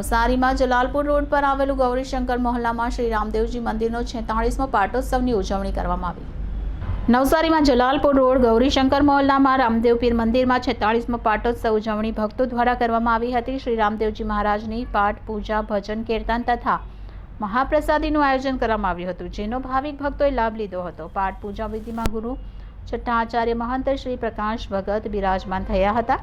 નવસારીમાં જલાલપુર રોડ પર આવેલું ગૌરીશંકર મહોલ્લામાં શ્રી રામદેવજી મંદિરનો છેતાળીસમો પાટોત્સવની ઉજવણી કરવામાં આવી. નવસારીમાં જલાલપુર રોડ, ગૌરીશંકર મહોલ્લામાં રામદેવ પીર મંદિરમાં છેતાળીસમો પાટોત્સવ ઉજવણી ભક્તો દ્વારા કરવામાં આવી હતી. શ્રી રામદેવજી મહારાજની પાઠ, પૂજા, ભજન, કીર્તન તથા મહાપ્રસાદીનું આયોજન કરવામાં આવ્યું હતું, જેનો ભાવિક ભક્તોએ લાભ લીધો હતો. પાઠ, પૂજા વિધિમાં ગુરુ, છઠ્ઠા આચાર્ય મહંત, શ્રી પ્રકાશ ભગત બિરાજમાન થયા હતા.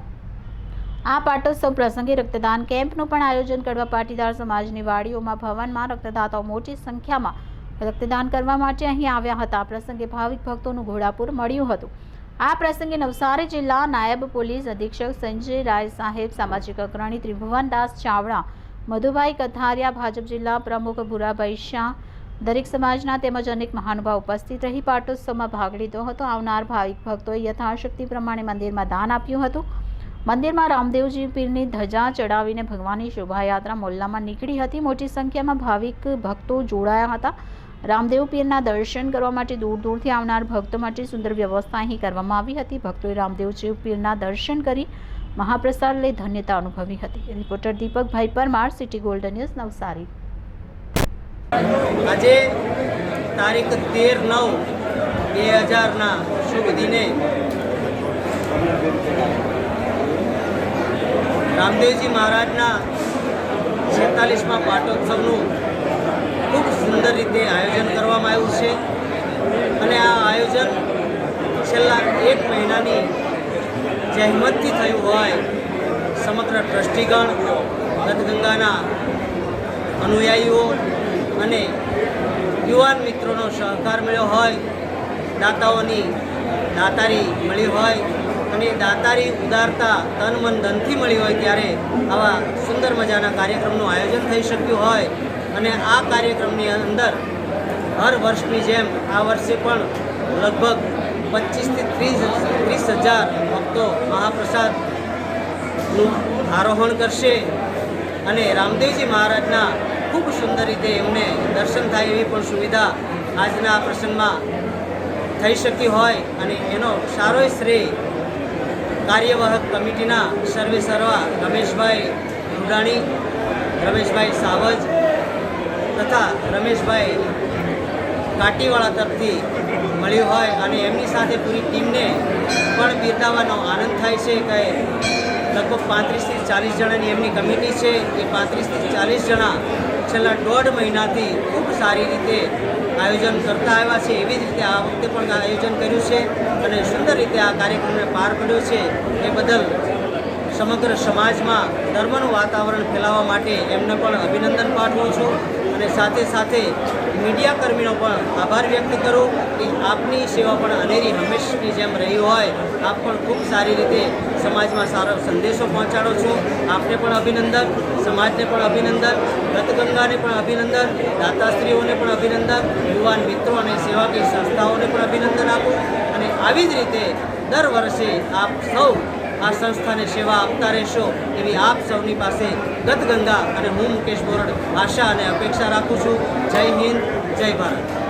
આ પાટોત્સવ પ્રસંગે રક્તદાન કેમ્પનું પણ આયોજન કરવા પાટીદાર સમાજની વાડીઓમાં ભવનમાં રક્તદાતાઓ મોટી સંખ્યામાં રક્તદાન કરવા માટે અહીં આવ્યા હતા. આ પ્રસંગે ભાવિક ભક્તોનું ઘોડાપુર મળ્યું હતું. આ પ્રસંગે નવસારી જિલ્લા નાયબ પોલીસ અધિક્ષક સંજય રાય સાહેબ, સામાજિક અગ્રણી ત્રિભુવનદાસ ચાવડા, મધુભાઈ કથારિયા, ભાજપ જિલ્લા પ્રમુખ ભૂરાભાઈ શાહ, દરેક સમાજના તેમજ અનેક મહાનુભાવ ઉપસ્થિત રહી પાટોત્સવમાં ભાગ લીધો હતો. આવનાર ભાવિક ભક્તોએ યથાશક્તિ પ્રમાણે મંદિરમાં દાન આપ્યું હતું. મંદિરમાં રામદેવજી પીરની ધજા ચડાવીને ભગવાનની શોભાયાત્રા મોલ્લામાં નીકળી હતી. મોટી સંખ્યામાં ભાવિક ભક્તો જોડાયા હતા. રામદેવ પીરના દર્શન કરવા માટે દૂર દૂરથી આવનાર ભક્તો માટે સુંદર વ્યવસ્થા અહીં કરવામાં આવી હતી. ભક્તોએ રામદેવજી પીરના દર્શન કરી મહાપ્રસાદ લઈ ધન્યતા અનુભવી હતી. Reporter Deepakbhai Parmar, city golden news, Navsari. આજે તારીખ તેર નવ બે હજારના શુભ દિને રામદેવજી મહારાજના છેતાલીસમાં પાટોત્સવનું ખૂબ સુંદર રીતે આયોજન કરવામાં આવ્યું છે. અને આ આયોજન છેલ્લા એક મહિનાની જહેમતથી થયું હોય, સમગ્ર ટ્રસ્ટીગણ ગદગંગાના અનુયાયીઓ અને યુવાન મિત્રોનો સહકાર મળ્યો હોય, દાતાઓની દાતારી મળી હોય અને દાતારી, ઉદારતા, તન મન ધનથી મળી હોય ત્યારે આવા સુંદર મજાના કાર્યક્રમનું આયોજન થઈ શક્યું હોય. અને આ કાર્યક્રમની અંદર હર વર્ષની જેમ આ વર્ષે પણ લગભગ પચીસથી ત્રીસ ત્રીસ હજાર ભક્તો મહાપ્રસાદનું આરોહણ કરશે. અને રામદેવજી મહારાજના ખૂબ સુંદર રીતે એમને દર્શન થાય એવી પણ સુવિધા આજના આ પ્રસંગમાં થઈ શકી હોય. અને એનો સારોય શ્રેય કાર્યવાહક કમિટીના સર્વે સર્વા રમેશભાઈ રૂડાણી, રમેશભાઈ સાવજ તથા રમેશભાઈ કાટીવાળા તરફથી મળ્યું હોય અને એમની સાથે પૂરી ટીમને પણ બિરદાવવાનો આનંદ થાય છે કે લગભગ પાંત્રીસથી ચાલીસ જણાની એમની કમિટી છે. એ પાંત્રીસથી ચાલીસ જણા છેલ્લા દોઢ મહિનાથી ખૂબ સારી રીતે આયોજન કરતા આવ્યા છે. એવી જ રીતે આ વખતે પણ આયોજન કર્યું છે અને સુંદર રીતે આ કાર્યક્રમને પાર પડ્યો છે એ બદલ સમગ્ર સમાજમાં ધર્મનું વાતાવરણ ફેલાવવા માટે એમને પણ અભિનંદન પાઠવું છું અને સાથે સાથે મીડિયા કર્મીનો પણ આભાર વ્યક્ત કરું કે આપની સેવા પણ અનેરી હંમેશની જેમ રહી હોય. આપ પણ ખૂબ સારી રીતે સમાજમાં સારો સંદેશો પહોંચાડો છો. આપને પણ અભિનંદન, સમાજને પણ અભિનંદન, રથગંગાને પણ અભિનંદન, દાતાશ્રીઓને પણ અભિનંદન, યુવાન મિત્રો અને સેવાકીય સંસ્થાઓને પણ અભિનંદન આપું. અને આવી જ રીતે દર વર્ષે આપ સૌ આ સંસ્થાને સેવા આપતા રહેશો એવી આપ સૌની પાસે ગત ગંગા અને હું મુકેશ બોરડ આશા અને અપેક્ષા રાખું છું. જય હિન્દ, જય ભારત.